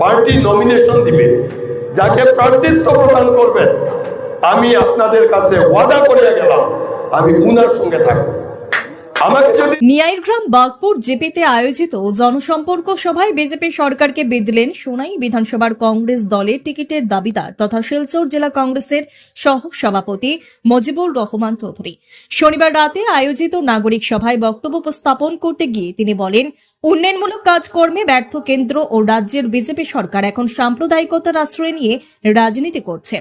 Party nomination দিবে, যাকে প্রার্থিত্ব প্রদান করবেন, আমি আপনাদের কাছে ওয়াদা করিয়া গেলাম, আমি উনার সঙ্গে থাকব। নিয়াইগ্রাম বাগপুর জেপিতে আয়োজিত জনসম্পর্ক সভায় বিজেপি সরকারকে বিদলেন সোনাই বিধানসভার কংগ্রেস দলের টিকিটের দাবিদার তথা শিলচর জেলা কংগ্রেসের সহ সভাপতি মজিবুর রহমান চৌধুরী। শনিবার রাতে আয়োজিত নাগরিক সভায় বক্তব্য উপস্থাপন করতে গিয়ে তিনি বলেন, উন্নয়নমূলক কাজকর্মে ব্যর্থ কেন্দ্র ও রাজ্যের বিজেপি সরকার এখন সাম্প্রদায়িকতার আশ্রয় নিয়ে রাজনীতি করছে।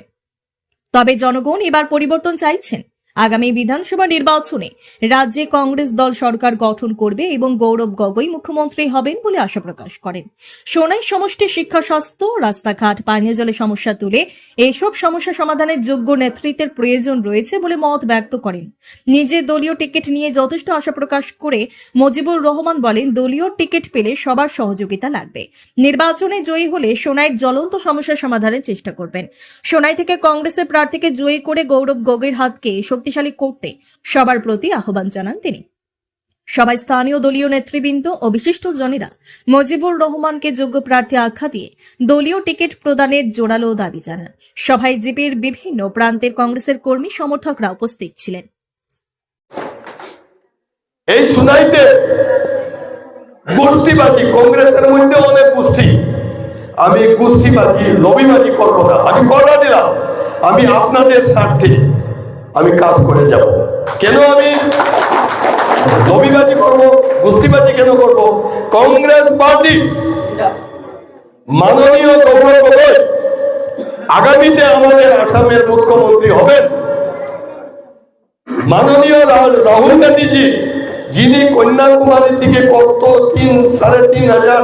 তবে জনগণ এবার পরিবর্তন চাইছেন। আগামী বিধানসভা নির্বাচনে রাজ্যে কংগ্রেস দল সরকার গঠন করবে এবং গৌরব গগৈ মুখ্যমন্ত্রী হবেন বলে আশা প্রকাশ করেন। সোনাই সমষ্টি শিক্ষা, স্বাস্থ্য, রাস্তাঘাট, পানীয় জলের সমস্যা তুলে এইসব সমস্যা সমাধানের যোগ্য নেতৃত্বের প্রয়োজন রয়েছে বলে মত ব্যক্ত করেন। নিজে দলীয় টিকিট নিয়ে যথেষ্ট আশা প্রকাশ করে মজিবুর রহমান বলেন, দলীয় টিকিট পেলে সবার সহযোগিতা লাগবে। নির্বাচনে জয়ী হলে সোনাইয়ের জ্বলন্ত সমস্যা সমাধানের চেষ্টা করবেন। সোনাই থেকে কংগ্রেসের প্রার্থীকে জয়ী করে গৌরব গগৈর হাতকে শক্তিশালী করতে সবার প্রতি আহ্বান জানান তিনি। সবাই স্থানীয় দলীয় নেতৃবৃন্দ ও বিশিষ্ট জনেরা মজিবুর রহমানকে যোগ্য প্রার্থী আখ্যা দিয়ে দলীয় টিকিট প্রদানের জোরালো দাবি জানান। সভায় জিপির বিভিন্ন প্রান্তের কংগ্রেসের কর্মী সমর্থকরা উপস্থিত ছিলেন। এই শুনাইতে গোষ্ঠীবাজি কংগ্রেসের মধ্যে অনেক গোষ্ঠী। আমি গোষ্ঠীবাজি লবিবাজি করব না আমি কথা দিলাম। আমি আপনাদের স্বার্থে আমি কাজ করে যাব। কেন আমি? লবিবাজি করব গোষ্ঠীবাজি কেন করব? কংগ্রেস পার্টি মাননীয় গৌরব গগৈ, আগামীতে আমাদের আসামের মুখ্যমন্ত্রী হবেন। মাননীয় রাহুল গান্ধীজি, যিনি কন্যাকুমারী থেকে কত তিন, সাড়ে তিন হাজার,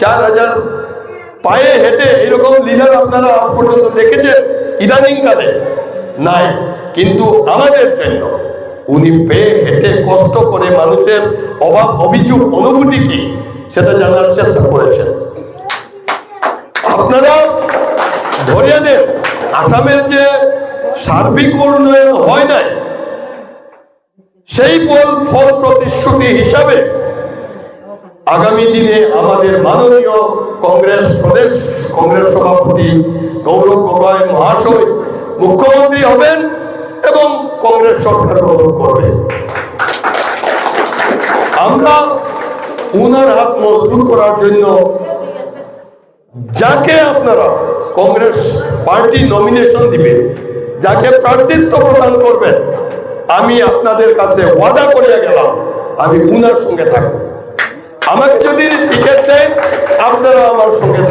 চার হাজার পায়ে হেঁটে, এরকম লিডার আপনারা আজ পর্যন্ত দেখেছেন? ইদানিং কালে? নাই। কিন্তু আমাদের জন্য উনি পেয়ে হেঁটে কষ্ট করে মানুষের অভাব, অভিযোগ, অনুভূতি কি সেটা জানার চেষ্টা করেছেন। আপনারা ধরিয়ে দেন আসামের যে সার্বিক উন্নয়ন হয় নাই, সেই ফল ফল প্রতিশ্রুতি হিসাবে আগামী দিনে আমাদের মাননীয় কংগ্রেস প্রদেশ, কংগ্রেস সভাপতি গৌরব গগৈ মহাশয় মুখ্যমন্ত্রী হবেন। এবং কংগ্রেস সরকার গঠন করবে। আমরা উনার হাত মজবুত করার জন্য যাকে আপনারা কংগ্রেস পার্টি নমিনেশন দিবে, যাকে প্রার্থিত্ব প্রদান করবেন আমি আপনাদের কাছে ওয়াদা করিয়া গেলাম, আমি উনার সঙ্গে থাকব। আমাকে যদি টিকিট দেন, আপনারা আমার সঙ্গে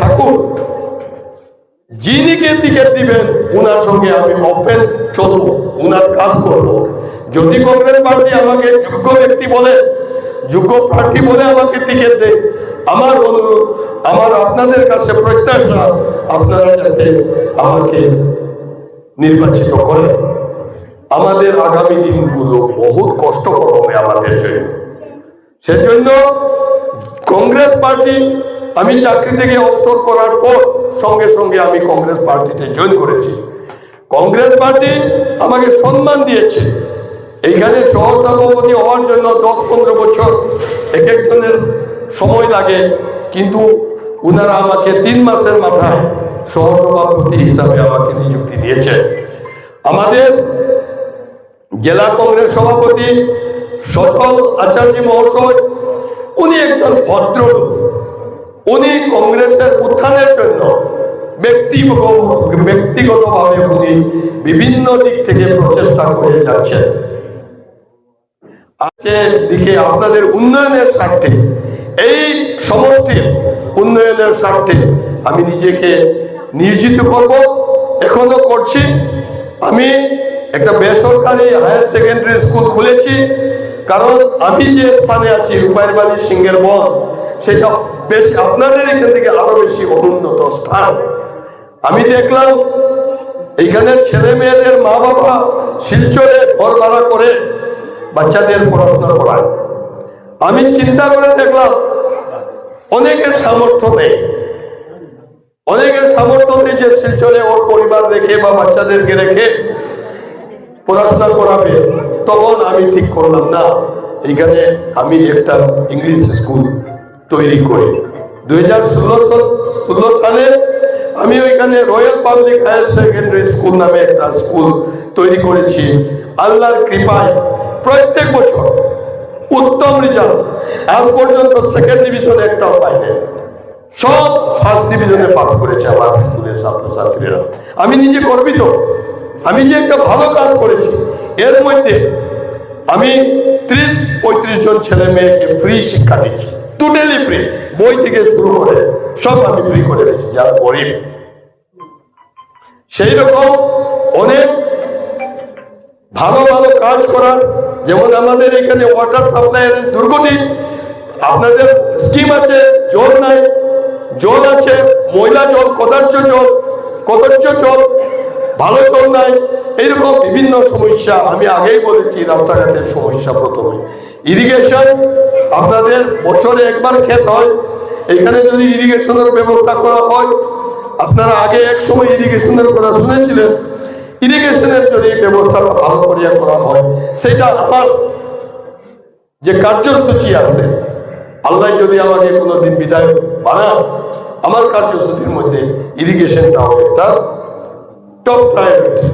যিনিকে টিকিট দিবেন ওনার সঙ্গে আমি ওপেন চলবো, উনার কাজ করব। যদি কংগ্রেস পার্টি আমাকে যোগ্য ব্যক্তি বলে, যোগ্য প্রার্থী বলে আমাকে টিকিট দেয়, আমার অনুরোধ, আমার আপনাদের কাছে প্রত্যাশা, আপনারা যাতে আমাকে নির্বাচিত করেন আমাদের আগামী দিনগুলো বহুত কষ্টকর হবে আমাদের জন্য। সেজন্য কংগ্রেস পার্টি আমি চাকরি থেকে অবসর করার পর সঙ্গে সঙ্গে আমি কংগ্রেস পার্টিতে জয়েন করেছি। কংগ্রেস পার্টি আমাকে সম্মান দিয়েছে। এইখানে সহসভাপতি হওয়ার জন্য দশ পনেরো বছর এক একজনের সময় লাগে, কিন্তু উনারা আমাকে তিন মাসের মাথায় সহসভাপতি হিসাবে আমাকে নিযুক্তি দিয়েছে। আমাদের জেলা কংগ্রেস সভাপতি সকল আচার্য মহাশয়, উনি একজন ভদ্রলোক ব্যক্তিগত ব্যক্তিগতভাবে উনি বিভিন্ন দিক থেকে প্রচেষ্টা করে যাচ্ছেন। আজকে দিকে আপনাদের উন্নয়নের স্বার্থে, এই সমষ্টির উন্নয়নের স্বার্থে আমি নিজেকে নিয়োজিত করব, এখনও করছি। আমি একটা বেসরকারি হায়ার সেকেন্ডারি স্কুল খুলেছি, কারণ আমি যে স্থানে আছি, রূপাইবাড়ি সিংহের বন, সেটা বেশি আপনাদের এখান থেকে আরও বেশি অনুন্নত স্থান। আমি দেখলাম এইখানে ছেলে মেয়েদের মা বাবা শিলচরে ঘর ভাড়া করে বাচ্চাদের পড়াশোনা করায়। আমি চিন্তা করে দেখলাম অনেকের সামর্থ্য নেই। অনেকের সামর্থ্য নেই যে শিলচরে ওর পরিবার রেখে বা বাচ্চাদেরকে রেখে পড়াশোনা করাবে। তখন আমি ঠিক করলাম, না, এখানে আমি একটা ইংলিশ স্কুল তৈরি করি। দুই হাজার ষোলো ষোলো সালে আমি ওইখানে royal public higher secondary school নামে একটা স্কুল তৈরি করেছি। আল্লাহর কৃপায় প্রত্যেক বছর উত্তম রেজাল্ট আজ পর্যন্ত সেকেন্ড ডিভিশনে একটাও পাইনি। সব ফার্স্ট ডিভিশনে পাস করেছে আমার স্কুলের ছাত্রছাত্রীরা। আমি নিজে গর্বিত। আমি যে একটা ভালো কাজ করেছি। এর মধ্যে আমি ত্রিশ পঁয়ত্রিশ জন ছেলে মেয়েকে ফ্রি শিক্ষা দিচ্ছি। টোটালি ফ্রি বই থেকে শুরু করে সব আমি ফ্রি করে দিচ্ছি যারা গরিব সেই রকম অনেক ভালো ভালো কাজ করার, যেমন আমাদের এখানে ওয়াটার সাপ্লাইয়ের দুর্গতি, আপনাদের স্কিম আছে, জল নাই, জল আছে, ময়লা জল, কদার্য জল, কদর্য জল, ভালো জল নাই। এইরকম বিভিন্ন সমস্যা আমি আগেই বলেছি রাস্তাঘাটের সমস্যা প্রথমে। ইরিগেশন আপনাদের বছরে একবার ক্ষেত হয়। এখানে যদি ইরিগেশনের ব্যবস্থা করা হয়, আপনারা আগে এক সময় ইরিগেশনের কথা শুনেছিলেন। ইরিগেশনের যদি ব্যবস্থাটা ভালো করিয়া করা হয়, সেটা আমার যে কার্যসূচি আছে, আল্লাহ যদি আমাকে কোনোদিন বিদায় বানান আমার কার্যসূচির মধ্যে ইরিগেশনটাও একটা টপ প্রায়োরিটি